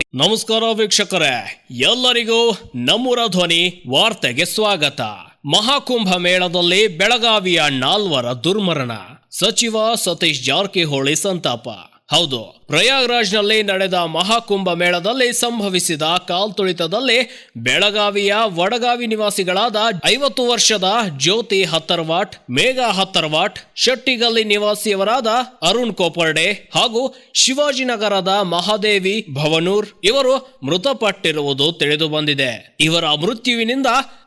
ನಮಸ್ಕಾರ ವೀಕ್ಷಕರೇ, ಎಲ್ಲರಿಗೂ ನಮ್ಮೂರ ಧ್ವನಿ ವಾರ್ತೆಗೆ ಸ್ವಾಗತ. ಮಹಾಕುಂಭ ಮೇಳದಲ್ಲಿ ಬೆಳಗಾವಿಯ ನಾಲ್ವರ ದುರ್ಮರಣ. ಸಚಿವ ಸತೀಶ್ ಜಾರಕಿಹೊಳಿ ಸಂತಾಪ. ಹೌದು. ಪ್ರಯಾಗ್ರಾಜ್ನಲ್ಲಿ ನಡೆದ ಮಹಾಕುಂಭ ಮೇಳದಲ್ಲಿ ಸಂಭವಿಸಿದ ಕಾಲ್ತುಳಿತದಲ್ಲಿ ಬೆಳಗಾವಿಯ ವಡಗಾವಿ ನಿವಾಸಿಗಳಾದ ಐವತ್ತು ವರ್ಷದ ಜ್ಯೋತಿ ಹತ್ತರವಾಟ್, ಮೇಘಾ ಹತ್ತರ್ವಾಟ್, ಶೆಟ್ಟಿಗಲ್ಲಿ ನಿವಾಸಿಯವರಾದ ಅರುಣ್ ಕೋಪರ್ಡೆ ಹಾಗೂ ಶಿವಾಜಿನಗರದ ಮಹಾದೇವಿ ಭವನೂರ್ ಇವರು ಮೃತಪಟ್ಟಿರುವುದು ತಿಳಿದು ಬಂದಿದೆ. ಇವರ ಮೃತ್ಯುವಿನಿಂದ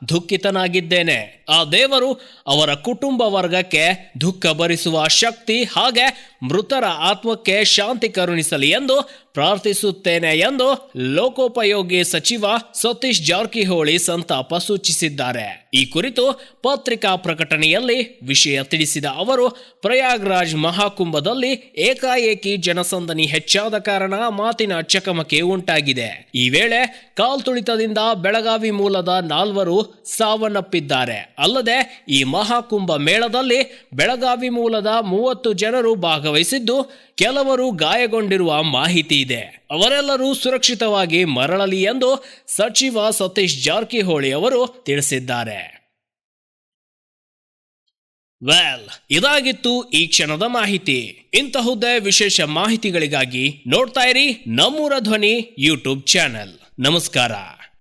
ದುಃಖಿತನಾಗಿದ್ದೇನೆ. ಆ ದೇವರು ಅವರ ಕುಟುಂಬ ವರ್ಗಕ್ಕೆ ದುಃಖ ಭರಿಸುವ ಶಕ್ತಿ ಹಾಗೆ ಮೃತರ ಆತ್ಮಕ್ಕೆ ಶಾಂತಿ ಕರುಣಿಸಲಿ ಎಂದು ಪ್ರಾರ್ಥಿಸುತ್ತೇನೆ ಎಂದು ಲೋಕೋಪಯೋಗಿ ಸಚಿವ ಸತೀಶ್ ಜಾರಕಿಹೊಳಿ ಸಂತಾಪ ಸೂಚಿಸಿದ್ದಾರೆ. ಈ ಕುರಿತು ಪತ್ರಿಕಾ ಪ್ರಕಟಣೆಯಲ್ಲಿ ವಿಷಯ ತಿಳಿಸಿದ ಅವರು, ಪ್ರಯಾಗ್ರಾಜ್ ಮಹಾಕುಂಭದಲ್ಲಿ ಏಕಾಏಕಿ ಜನಸಂದಣಿ ಹೆಚ್ಚಾದ ಕಾರಣ ಮಾತಿನ ಚಕಮಕಿ ಉಂಟಾಗಿದೆ. ಈ ವೇಳೆ ಕಾಲ್ತುಳಿತದಿಂದ ಬೆಳಗಾವಿ ಮೂಲದ ನಾಲ್ವರು ಸಾವನ್ನಪ್ಪಿದ್ದಾರೆ. ಅಲ್ಲದೆ ಈ ಮಹಾಕುಂಭ ಮೇಳದಲ್ಲಿ ಬೆಳಗಾವಿ ಮೂಲದ ಮೂವತ್ತು ಜನರು ಭಾಗವಹಿಸಿದ್ದು, ಕೆಲವರು ಗಾಯಗೊಂಡಿರುವ ಮಾಹಿತಿ ಇದೆ. ಅವರೆಲ್ಲರೂ ಸುರಕ್ಷಿತವಾಗಿ ಮರಳಲಿ ಎಂದು ಸಚಿವ ಸತೀಶ್ ಜಾರಕಿಹೊಳಿ ಅವರು ತಿಳಿಸಿದ್ದಾರೆ. ವೆಲ್ ಇದಾಗಿತ್ತು ಈ ಕ್ಷಣದ ಮಾಹಿತಿ. ಇಂತಹುದೇ ವಿಶೇಷ ಮಾಹಿತಿಗಳಿಗಾಗಿ ನೋಡ್ತಾ ಇರಿ ನಮ್ಮೂರ ಧ್ವನಿ ಯೂಟ್ಯೂಬ್ ಚಾನೆಲ್. ನಮಸ್ಕಾರ.